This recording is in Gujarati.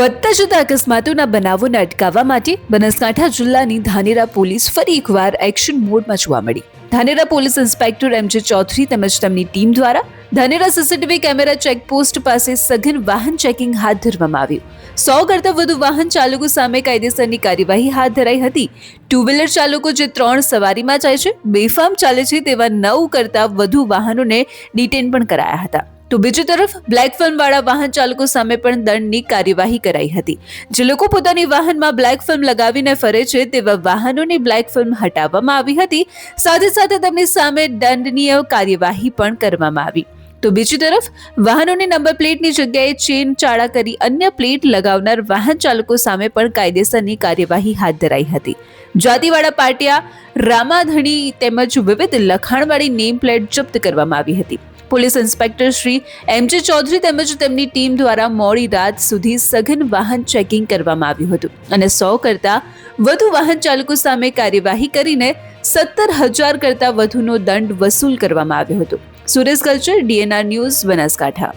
વધતા જતા અકસ્માતોના બનાવોને અટકાવવા માટે બનાસકાંઠા જિલ્લાની ધાનેરા પોલીસ ફરી એકવાર એક્શન મોડમાં જોવા મળી. ધાનેરા પોલીસ ઇન્સ્પેક્ટર એમ જે ચૌધરી તેમજ તેમની ટીમ દ્વારા ધાનેરા સીસીટીવી કેમેરા ચેકપોસ્ટ પાસે સઘન વાહન ચેકિંગ હાથ ધરવામાં આવ્યું. સો કરતાં વધુ વાહન ચાલકો સામે કાયદેસરની કાર્યવાહી હાથ ધરાઈ હતી. ટુ વ્હીલર ચાલકો જે ત્રણ સવારીમાં જાય છે, બેફામ ચાલે છે તેવા નવ કરતાં વધુ વાહનોને ડિટેન પણ કરાયા હતા. તો બીજી તરફ, બ્લેક ફિલ્મ વાળા વાહન ચાલકો સામે પણ દંડની કાર્યવાહી કરાઈ હતી. જે લોકો પોતાની વાહનમાં બ્લેક ફિલ્મ લગાવીને ફરે છે, તેવા વાહનોની બ્લેક ફિલ્મ હટાવવામાં આવી હતી. સાથે સાથે તેમની સામે દંડનીય કાર્યવાહી પણ કરવામાં આવી. તો બીજી તરફ, વાહનોની નંબર પ્લેટની જગ્યાએ ચેન ચાળા કરી અન્ય પ્લેટ લગાવનાર વાહન ચાલકો સામે પણ કાયદેસરની કાર્યવાહી હાથ ધરાઈ હતી. જાતિવાળા પાટિયા, રામાધણી તેમજ વિવિધ લખાણવાળી નેમ પ્લેટ જપ્ત કરવામાં આવી હતી. પોલીસ ઇન્સ્પેક્ટર શ્રી એમ જે ચૌધરી તેમજ તેમની ટીમ દ્વારા મોડી રાત સુધી સઘન વાહન ચેકિંગ કરવામાં આવ્યું હતું અને સો કરતાં વધુ વાહન ચાલકો સામે કાર્યવાહી કરીને સત્તર હજાર કરતાં વધુનો દંડ વસૂલ કરવામાં આવ્યો હતો. સુરેશ કલ્ચર ડીએનઆર ન્યૂઝ બનાસકાંઠા.